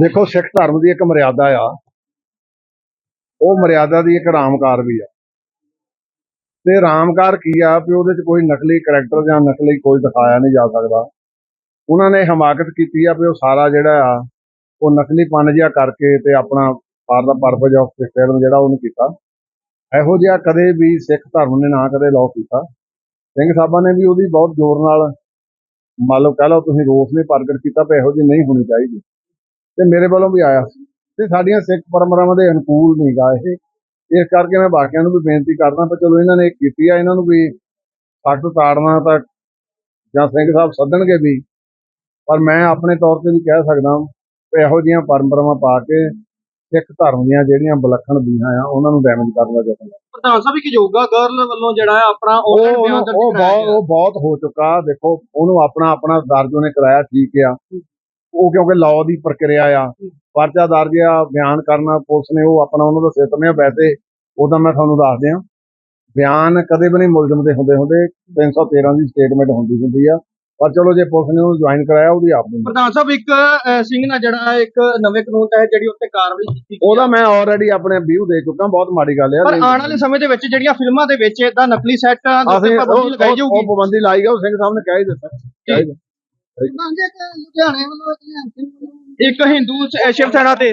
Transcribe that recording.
ਦੇਖੋ ਸਿੱਖ ਧਰਮ ਦੀ ਇੱਕ ਮਰਿਆਦਾ ਆ। ਉਹ ਮਰਿਆਦਾ ਦੀ ਇੱਕ ਰਾਮਕਾਰ ਵੀ ਆ। ਤੇ ਰਾਮਕਾਰ ਕੀ ਆ ਵੀ ਉਹਦੇ ਚ ਕੋਈ ਨਕਲੀ ਕਰੈਕਟਰ ਜਾਂ ਨਕਲੀ ਕੋਈ ਦਿਖਾਇਆ ਨਹੀਂ ਜਾ ਸਕਦਾ। ਉਹਨਾਂ ਨੇ ਹਮਾਕਤ ਕੀਤੀ ਆ ਵੀ ਉਹ ਸਾਰਾ ਜਿਹੜਾ ਆ, ਉਹ ਨਕਲੀ ਪਨ ਜਿਹਾ ਕਰਕੇ ਤੇ ਆਪਣਾ for the purpose of film ਜਿਹੜਾ ਉਹਨੇ ਕੀਤਾ। ਇਹੋ ਜਿਹਾ ਕਦੇ ਵੀ ਸਿੱਖ ਧਰਮ ਨੇ ਨਾ ਕਦੇ ਲਾਅ ਕੀਤਾ। ਸਿੰਘ ਸਾਹਿਬਾਂ ਨੇ ਵੀ ਉਹਦੀ ਬਹੁਤ ਜ਼ੋਰ ਨਾਲ, ਮੰਨ ਲਓ ਕਹਿ ਲਓ ਤੁਸੀਂ ਰੋਸ ਨੇ ਪ੍ਰਗਟ ਕੀਤਾ ਵੀ ਇਹੋ ਜਿਹੀ ਨਹੀਂ ਹੋਣੀ ਚਾਹੀਦੀ। ਤੇ ਮੇਰੇ ਵੱਲੋਂ ਵੀ ਆਇਆ ਸੀ। ਤੇ ਸਾਡੀਆਂ ਸਿੱਖ ਪਰੰਪਰਾਵਾਂ ਦੇ ਅਨੁਕੂਲ ਨਹੀਂ ਗਾ ਇਹ। ਇਸ ਕਰਕੇ ਮੈਂ ਬਾਕੀਆਂ ਨੂੰ ਵੀ ਬੇਨਤੀ ਕਰਦਾ ਪਰ ਚਲੋ ਇਹਨਾਂ ਨੇ ਕੀਤੀ ਆ ਇਹਨਾਂ ਨੂੰ ਵੀ ਸਖਤ ਤਾੜਨਾ ਤਾਂ ਜਾਂ ਸਿੰਘ ਸਾਹਿਬ ਸੱਦਣਗੇ ਵੀ। ਪਰ ਮੈਂ ਆਪਣੇ ਤੌਰ ਤੇ ਵੀ ਕਹਿ ਸਕਦਾ ਵੀ ਇਹੋ ਜਿਹੀਆਂ ਪਰੰਪਰਾਵਾਂ ਪਾ ਕੇ ਸਿੱਖ ਧਰਮ ਦੀਆਂ ਜਿਹੜੀਆਂ ਵਿਲੱਖਣ ਬੀਹਾਂ ਆ ਉਹਨਾਂ ਨੂੰ ਡੈਮੇਜ ਕਰਨ ਦਾ ਯਤਨ ਪ੍ਰਧਾਨ ਸਾਹਿਬ ਇੱਕ ਯੋਗਾ ਗਰਲ ਵੱਲੋਂ ਜਿਹੜਾ ਹੈ ਆਪਣਾ ਉਹ ਬਹੁਤ ਉਹ ਬਹੁਤ ਹੋ ਚੁੱਕਾ। ਦੇਖੋ ਉਹਨੂੰ ਆਪਣਾ ਆਪਣਾ ਦਰਜ ਉਹਨੇ ਕਰਾਇਆ ਠੀਕ ਆ। ਉਹ ਕਿਉਂਕਿ ਲਾਅ ਦੀ ਪ੍ਰਕਿਰਿਆ ਆ। ਪਰਚਾ ਦਰਜ ਆ ਬਿਆਨ ਕਰਨਾ ਪੁਲਿਸ ਨੇ ਉਹ ਆਪਣਾ ਉਹਨਾਂ ਦਾ ਸਿਸਟਮ ਆ ਵੈਸੇ ਉਹਦਾ ਮੈਂ ਤੁਹਾਨੂੰ ਦੱਸ ਦਿਆਂ ਬਿਆਨ ਕਦੇ ਵੀ ਨਹੀਂ ਮੁਲਜ਼ਮ ਦੇ ਹੁੰਦੇ ਹੁੰਦੇ। 313 ਦੀ ਸਟੇਟਮੈਂਟ ਹੁੰਦੀ ਹੁੰਦੀ ਆ। ਪਰ ਚਲੋ ਜੇ ਪੁਲਿਸ ਨੇ ਉਹਨੂੰ ਜੁਆਇਨ ਕਰਾਇਆ ਉਹਦੀ ਆਪਣੀ ਪ੍ਰਧਾਨ ਸਾਹਿਬ ਇੱਕ ਸਿੰਘ ਨਾਲ ਜਿਹੜਾ ਇੱਕ ਨਵੇਂ ਕਾਨੂੰਨ ਤਹਿਤ ਜਿਹੜੀ ਉੱਤੇ ਕਾਰਵਾਈ ਕੀਤੀ ਗਈ ਉਹਦਾ ਮੈਂ ਆਲਰੇਡੀ ਆਪਣੇ ਵਿਊ ਦੇ ਚੁੱਕਾ ਬਹੁਤ ਮਾੜੀ ਗੱਲ ਆ। ਪਰ ਆਉਣ ਵਾਲੇ ਸਮੇਂ ਦੇ ਵਿੱਚ ਜਿਹੜੀਆਂ ਫਿਲਮਾਂ ਦੇ ਵਿੱਚ ਇਦਾਂ ਨਕਲੀ ਸੈੱਟਾਂ ਦੇ ਉੱਤੇ ਪਾਬੰਦੀ ਲਗਾਈ ਜਾਊਗੀ। ਉਹ ਪਾਬੰਦੀ ਲਾਈ ਗਿਆ ਉਹ ਸਿੰਘ ਸਾਹਿਬ ਨੇ ਕਹਿ ਹੀ ਦਿੱਤਾ। ਕਹਿ ਹੀ ਦਿੱਤਾ। ਇੱਕ ਹਿੰਦੂ ਸ਼ਿਵ ਸੈਨਾ ਤੇ।